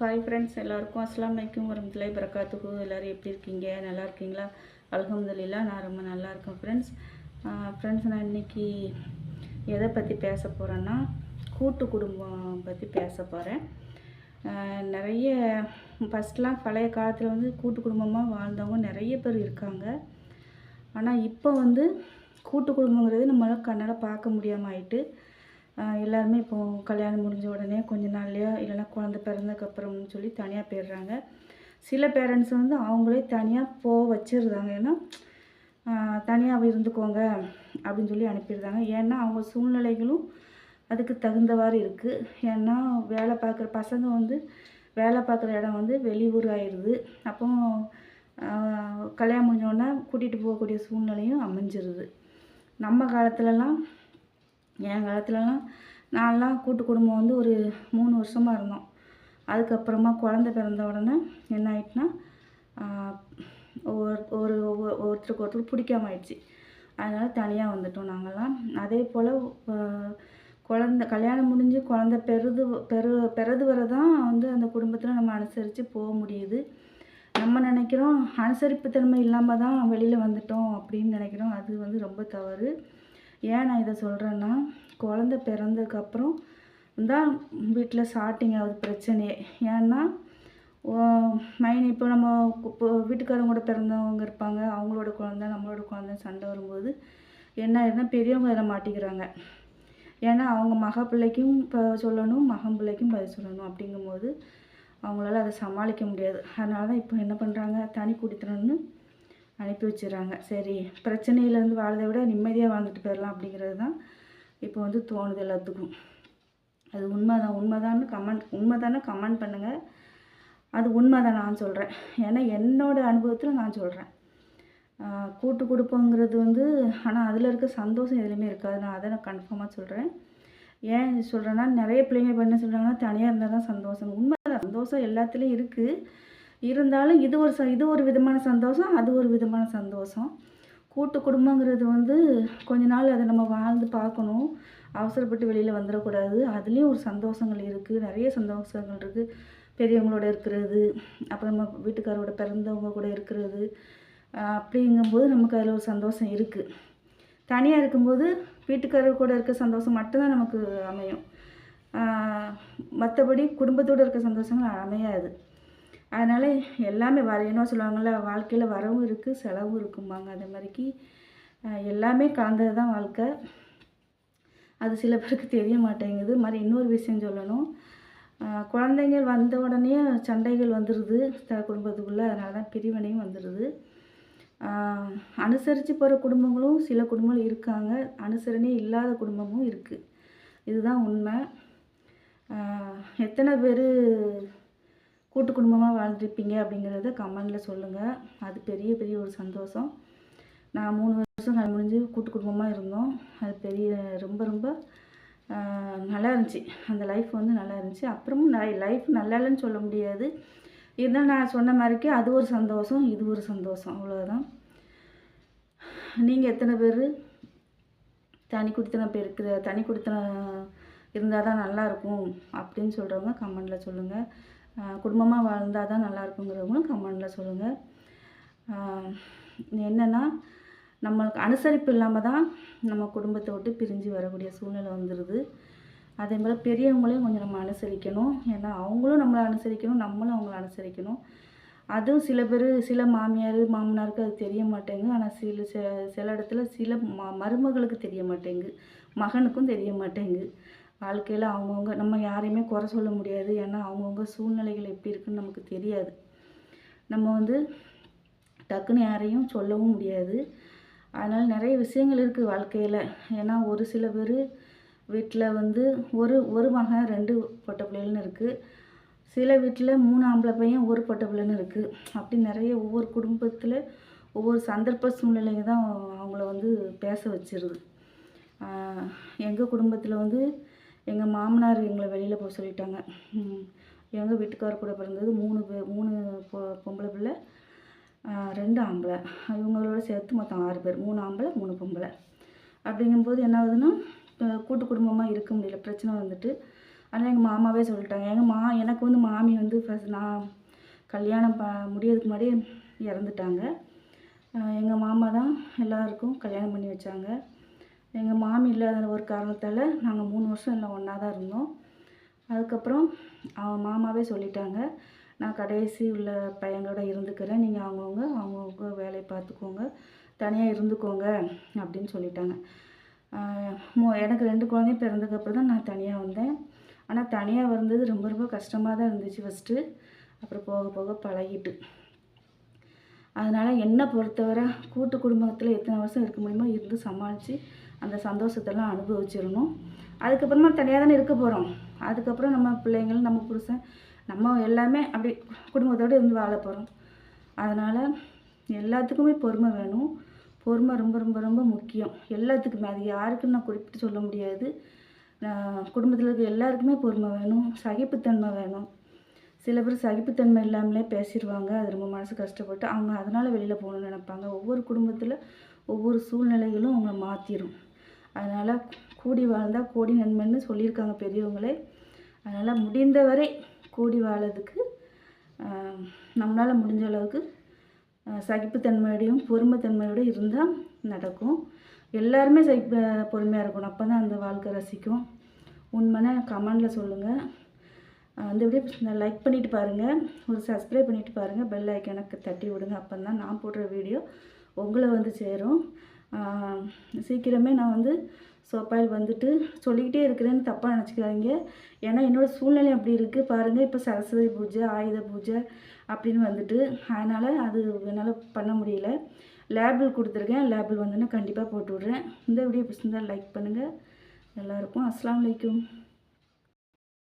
Hi friends எல்லாருக்கும் அஸ்லாம் வலைக்கும் வரமத்துலாய் பரக்காத்துக்கு எல்லோரும் எப்படி இருக்கீங்க? நல்லா இருக்கீங்களா? அலகம்துல்லா நான் ரொம்ப நல்லா இருக்கேன் ஃப்ரெண்ட்ஸ் ஃப்ரெண்ட்ஸ் நான் இன்னைக்கு எதை பற்றி பேச போகிறேன்னா கூட்டு குடும்பம் பற்றி பேச போகிறேன் நிறைய ஃபஸ்ட்லாம் பழைய காலத்தில் வந்து கூட்டு குடும்பமாக வாழ்ந்தவங்க நிறைய பேர் இருக்காங்க. ஆனால் இப்போ வந்து கூட்டு குடும்பங்கிறது நம்மளால் கண்ணால் பார்க்க முடியாமல் ஆயிட்டு எல்லாருமே இப்போ கல்யாணம் முடிஞ்ச உடனே கொஞ்ச நாள்லையோ இல்லைன்னா குழந்த பிறந்ததுக்கப்புறம்னு சொல்லி தனியாக போயிடுறாங்க. சில பேரண்ட்ஸ் வந்து அவங்களே தனியாக போக வச்சிருந்தாங்க ஏன்னா தனியாக இருந்துக்கோங்க அப்படின்னு சொல்லி அனுப்பிடுறாங்க. ஏன்னா அவங்க சூழ்நிலைகளும் அதுக்கு தகுந்தவாறு இருக்குது ஏன்னா வேலை பார்க்குற பசங்க வந்து வேலை பார்க்குற இடம் வந்து வெளியூர் ஆயிடுது. அப்போ கல்யாணம் முடிஞ்சோடனே கூட்டிகிட்டு போகக்கூடிய சூழ்நிலையும் அமைஞ்சிருது. நம்ம காலத்துலலாம் என் காலத்துலலாம் நான்லாம் கூட்டு குடும்பம் வந்து ஒரு மூணு வருஷமாக இருந்தோம். அதுக்கப்புறமா குழந்த பிறந்த உடனே என்ன ஆயிட்டுனா ஒரு ஒரு ஒவ்வொரு- ஒருத்தருக்கு ஒருத்தர் பிடிக்காம ஆயிடுச்சு. அதனால் தனியாக வந்துட்டோம் நாங்கள்லாம் அதே போல் குழந்த கல்யாணம் முடிஞ்சு குழந்த பெறுது பெறு பெறது வரை தான் வந்து அந்த குடும்பத்தில் நம்ம அனுசரித்து போக முடியுது. நம்ம நினைக்கிறோம் அனுசரிப்பு தன்மை இல்லாமல் தான் வெளியில் வந்துட்டோம் அப்படின்னு நினைக்கிறோம். அது வந்து ரொம்ப தவறு. ஏன் நான் இதை சொல்கிறேன்னா குழந்த பிறந்ததுக்கப்புறம் தான் வீட்டில் ஸ்டார்டிங் ஆகுது பிரச்சனையே. ஏன்னா மைன் இப்போ நம்ம இப்போ வீட்டுக்காரங்க கூட பிறந்தவங்க இருப்பாங்க. அவங்களோட குழந்த நம்மளோட குழந்த சண்டை வரும்போது என்ன ஆயிருந்தா பெரியவங்க இதில் மாட்டிக்கிறாங்க. ஏன்னா அவங்க மக பிள்ளைக்கும் இப்போ சொல்லணும் மகன் பிள்ளைக்கும் பதில் சொல்லணும் அப்படிங்கும்போது அவங்களால அதை சமாளிக்க முடியாது. அதனால தான் இப்போ என்ன பண்ணுறாங்க தனி குடித்தனம்னு அனுப்பி வச்சிடறாங்க. சரி பிரச்சனையிலேருந்து வாழதை விட நிம்மதியாக வாழ்ந்துட்டு போயிடலாம் அப்படிங்கிறது தான் இப்போ வந்து தோணுது எல்லாத்துக்கும். அது உண்மைதான் உண்மைதான்னு கமெண்ட் உண்மை தானே கமெண்ட் பண்ணுங்கள் அது உண்மை தான் நான் சொல்கிறேன் ஏன்னா என்னோடய அனுபவத்தில் நான் சொல்கிறேன் கூட்டு குடும்பங்கிறது வந்து ஆனால் அதில் இருக்க சந்தோஷம் எதுலையுமே இருக்காது. நான் அதை நான் கன்ஃபார்மாக சொல்கிறேன் ஏன் சொல்கிறேன்னா நிறைய பிள்ளைங்க இப்போ என்ன சொல்கிறாங்கன்னா தனியாக இருந்தால் தான் சந்தோஷம். உண்மைதான் சந்தோஷம் எல்லாத்துலேயும் இருக்குது இருந்தாலும் இது ஒரு ச இது ஒரு விதமான சந்தோஷம் அது ஒரு விதமான சந்தோஷம். கூட்டு குடும்பங்கிறது வந்து கொஞ்ச நாள் அதை நம்ம வாழ்ந்து பார்க்கணும். அவசரப்பட்டு வெளியில் வந்துடக்கூடாது. அதுலேயும் ஒரு சந்தோஷங்கள் இருக்குது நிறைய சந்தோஷங்கள் இருக்குது பெரியவங்களோட இருக்கிறது அப்புறம் நம்ம வீட்டுக்காரோட பிறந்தவங்க கூட இருக்கிறது அப்படிங்கும்போது நமக்கு அதில் ஒரு சந்தோஷம் இருக்குது தனியாக இருக்கும்போது வீட்டுக்காரர் கூட இருக்க சந்தோஷம் மட்டும்தான் நமக்கு அமையும். மற்றபடி குடும்பத்தோடு இருக்க சந்தோஷங்கள் அமையாது. அதனால் எல்லாமே வர என்ன சொல்லுவாங்கள்ல வாழ்க்கையில் வரவும் இருக்குது செலவும் இருக்கும்பாங்க. அதே மாதிரிக்கு எல்லாமே கலந்தது தான் வாழ்க்கை. அது சில பேருக்கு தெரிய மாட்டேங்குது. மாதிரி இன்னொரு விஷயம் சொல்லணும். குழந்தைங்க குழந்தைங்கள் வந்த உடனே சண்டைகள் வந்துடுது குடும்பத்துக்குள்ளே. அதனால தான் பிரிவினையும் வந்துடுது அனுசரித்து போகிற குடும்பங்களும் சில குடும்பங்கள் இருக்காங்க. அனுசரணை இல்லாத குடும்பமும் இருக்குது இதுதான் உண்மை. எத்தனை பேர் கூட்டு குடும்பமாக வாழ்ந்துருப்பீங்க அப்படிங்கிறத கமெண்டில் சொல்லுங்கள் அது பெரிய பெரிய ஒரு சந்தோஷம். நான் மூணு வருஷம் கல் முடிஞ்சு கூட்டு குடும்பமாக இருந்தோம். அது பெரிய ரொம்ப ரொம்ப நல்லா இருந்துச்சு. அந்த லைஃப் வந்து நல்லா இருந்துச்சு. அப்புறமும் லைஃப் நல்லா இல்லைன்னு சொல்ல முடியாது. இருந்தாலும் நான் சொன்ன மாதிரிக்கே அது ஒரு சந்தோஷம் இது ஒரு சந்தோஷம். அவ்வளோதான் நீங்கள் எத்தனை பேர்? தனி குடித்தனம் இப்போ இருக்கிற தனி குடித்தனம் இருந்தால் தான் நல்லா இருக்கும் அப்படின்னு சொல்கிறவங்க கமெண்டில் சொல்லுங்கள் குடும்பமாக வாழ்ந்தால் தான் நல்லா இருக்குங்கிறவங்களும் கமெண்டில் சொல்லுங்கள் என்னென்னா நம்மளுக்கு அனுசரிப்பு இல்லாமல் தான் நம்ம குடும்பத்தை விட்டு பிரிஞ்சு வரக்கூடிய சூழ்நிலை வந்துடுது அதே போல் பெரியவங்களையும் கொஞ்சம் நம்ம அனுசரிக்கணும். ஏன்னா அவங்களும் நம்மளை அனுசரிக்கணும் நம்மளும் அவங்கள அனுசரிக்கணும். அதுவும் சில பேர் சில மாமியார் மாமனாருக்கு அது தெரிய மாட்டேங்குது. ஆனால் சில சில- சில இடத்துல சில ம மருமகளுக்கு தெரிய மாட்டேங்குது. மகனுக்கும் தெரிய மாட்டேங்குது. வாழ்க்கையில் அவங்கவுங்க நம்ம யாரையுமே குறை சொல்ல முடியாது. ஏன்னா அவங்கவுங்க சூழ்நிலைகள் எப்படி இருக்குன்னு நமக்கு தெரியாது. நம்ம வந்து டக்குன்னு யாரையும் சொல்லவும் முடியாது. அதனால் நிறைய விஷயங்கள் இருக்குது வாழ்க்கையில். ஏன்னா ஒரு சில பேர் வீட்டில் வந்து ஒரு ஒரு மகன் ரெண்டு பொட்டை பிள்ளைகள்னு இருக்குது சில வீட்டில் மூணு ஆம்பளை பையன் ஒரு பொட்டை பிள்ளைன்னு இருக்குது அப்படி நிறைய ஒவ்வொரு குடும்பத்தில் ஒவ்வொரு சந்தர்ப்ப சூழ்நிலைங்க தான் அவங்கள வந்து பேச வச்சிருது. எங்கள் குடும்பத்தில் வந்து எங்கள் மாமனார் எங்களை வெளியில் போக சொல்லிட்டாங்க. எங்கள் வீட்டுக்கார் கூட பிறந்தது மூணு பே மூணு பொ பொம்பளை பிள்ளை ரெண்டு ஆம்பளை. இவங்களோட சேர்த்து மொத்தம் ஆறு பேர். மூணு ஆம்பளை மூணு பொம்பளை. அப்படிங்கும்போது என்ன ஆகுதுன்னா கூட்டு குடும்பமாக இருக்க முடியல. பிரச்சனை வந்துட்டு. ஆனால் எங்கள் மாமாவே சொல்லிட்டாங்க. எங்கள் மா எனக்கு வந்து மாமி வந்து ஃபஸ்ட் நான் கல்யாணம் ப முடியறதுக்கு முன்னாடி இறந்துட்டாங்க. எங்கள் மாமா தான் எல்லாருக்கும் கல்யாணம் பண்ணி வச்சாங்க. எங்கள் மாமி இல்லாத ஒரு காரணத்தால் நாங்கள் மூணு வருஷம் இல்லை ஒன்றா தான் இருந்தோம். அதுக்கப்புறம் அவன் மாமாவே சொல்லிட்டாங்க நான் கடைசி உள்ள பையங்களோட இருந்துக்கிறேன். நீங்கள் அவங்கவுங்க அவங்கவுங்க வேலையை பார்த்துக்கோங்க. தனியாக இருந்துக்கோங்க அப்படின்னு சொல்லிட்டாங்க. எனக்கு ரெண்டு குழந்தையும் பிறந்ததுக்கப்புறம் தான் நான் தனியாக வந்தேன். ஆனால் தனியாக வந்தது ரொம்ப ரொம்ப கஷ்டமாக தான் இருந்துச்சு ஃபஸ்ட்டு அப்புறம் போக போக பழகிட்டு. அதனால் என்னை பொறுத்தவரை கூட்டு குடும்பத்தில் எத்தனை வருஷம் இருக்க முடியுமோ இருந்து சமாளித்து அந்த சந்தோஷத்தெல்லாம் அனுபவிச்சிடணும். அதுக்கப்புறமா தனியாக தானே இருக்க போகிறோம் அதுக்கப்புறம் நம்ம பிள்ளைங்களும் நம்ம புருஷன் நம்ம எல்லாமே அப்படி குடும்பத்தோடு இருந்து வாழ போகிறோம் அதனால் எல்லாத்துக்குமே பொறுமை வேணும். பொறுமை ரொம்ப ரொம்ப ரொம்ப முக்கியம். எல்லாத்துக்குமே. அது யாருக்குன்னு நான் குறிப்பிட்டு சொல்ல முடியாது. குடும்பத்தில் இருக்க எல்லாருக்குமே பொறுமை வேணும். சகிப்புத்தன்மை வேணும். சில பேர் சகிப்புத்தன்மை இல்லாமலே பேசிடுவாங்க. அது ரொம்ப மனசு கஷ்டப்பட்டு அவங்க அதனால் வெளியில் போகணும்னு நினைப்பாங்க. ஒவ்வொரு குடும்பத்தில் ஒவ்வொரு சூழ்நிலைகளும் அவங்கள மாற்றிடும் அதனால் கூடி வாழ்ந்தால் கோடி நன்மைன்னு சொல்லியிருக்காங்க பெரியவங்களே. அதனால் முடிந்தவரை கூடி வாழறதுக்கு நம்மளால் முடிஞ்ச அளவுக்கு சகிப்புத்தன்மையோடையும் பொறுமைத்தன்மையோடு இருந்தால் நடக்கும். எல்லாருமே சகிப்பு பொறுமையாக இருக்கணும். அப்போ தான் அந்த வாழ்க்கை ரசிக்கும். உண்மைன்னா கமெண்டில் சொல்லுங்கள் அந்த வீடியோ லைக் பண்ணிவிட்டு பாருங்கள் ஒரு சப்ஸ்கிரைப் பண்ணிவிட்டு பாருங்கள் பெல் ஐக்கனுக்கு தட்டி விடுங்க. அப்போ தான் நான் போடுற வீடியோ உங்களை வந்து சேரும். சீக்கிரமே நான் வந்து சோப்பாயில் வந்துட்டு சொல்லிக்கிட்டே இருக்கிறேன்னு தப்பாக நினச்சிக்காதீங்க. ஏன்னா என்னோடய சூழ்நிலை அப்படி இருக்குது பாருங்கள் இப்போ சரஸ்வதி பூஜை ஆயுத பூஜை அப்படின்னு வந்துட்டு அதனால் அது என்னால் பண்ண முடியல. லேபிள் கொடுத்துருக்கேன். லேபிள் வந்துன்னா கண்டிப்பாக போட்டு விட்றேன். இந்த வீடியோ பிடிச்சிருந்தால் லைக் பண்ணுங்கள் எல்லாருக்கும் அஸ்லாம் வலைக்கும்